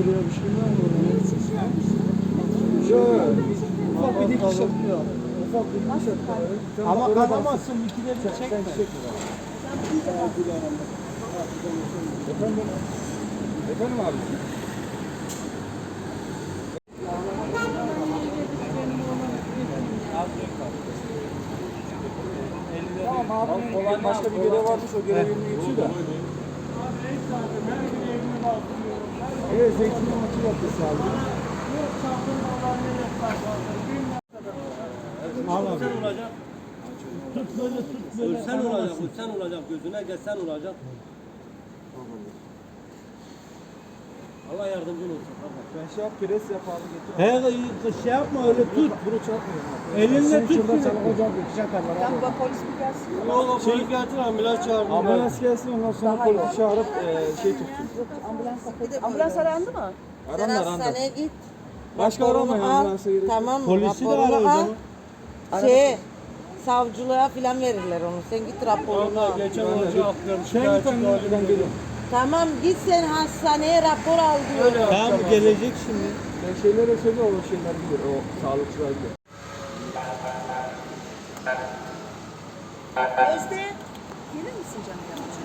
oraya bir şey var mı? Yok. Ufak bir dikiş yapıyor. Ufak bir dikiş yapıyor. Ama kanamazsın ikide bir çekme. Efendim? Efendim abi? Abi olan başka bir görev varmış o görev yerine geçiyor da. Evet zeytinli maçı yapması abi. Ölsen olacak. Tut böyle tut böyle. Ölsen olacak, ölsen olacak, gözüne geçsen olacak. Allah yardımcın olsun. Ben şey yap pres yap abi getir. He şey yapma öyle tut. Bunu çarpmıyorum. Elinle tut. Şuradan şunu. çalacak şakarlar abi. Tamam polis mi gelsin? Yok, polis getir, ambulans çağırdım. Ambulans gelsin ondan sonra polisi çağırıp e, şey tutsun. Ambulans Ambulans arandı mı? Sen Aranlar aranlar. hastaneye git. Başka aramayın ambulansa gerek. Tamam mı? Polisi de ara o zaman. Şey, savcılığa filan verirler onu. Sen git raporunu al. Geçen hoca atlıyorum. Şey git ben geliyorum. Tamam git sen hastaneye rapor al diyor. Tamam gelecek şimdi. Ben şeylere söyle o şeyler bilir o sağlıkçılar bilir. Özde. Gelir misin canım? ya?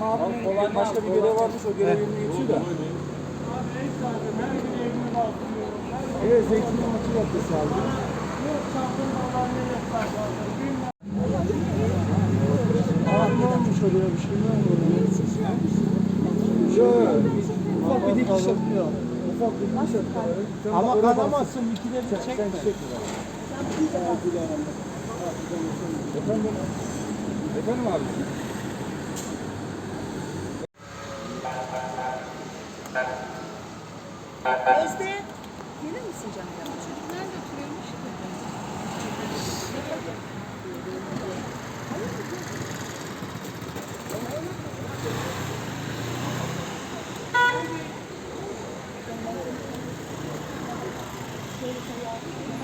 Abi olan başka bir görev varmış o görev yerine geçiyor da. Evet zeytinli maçı yapması abi. Abi ne olmuş oraya bir şey var mı? Yok. Ufak bir dikiş yapıyor. Ufak bir dikiş yapıyor. Ama kanamazsın ikide bir Sen çekme. çekme. Efendim? Efendim abi? Özde, gelir misin canım yavrucuğum? Çocuklar götürüyormuş. Thank you.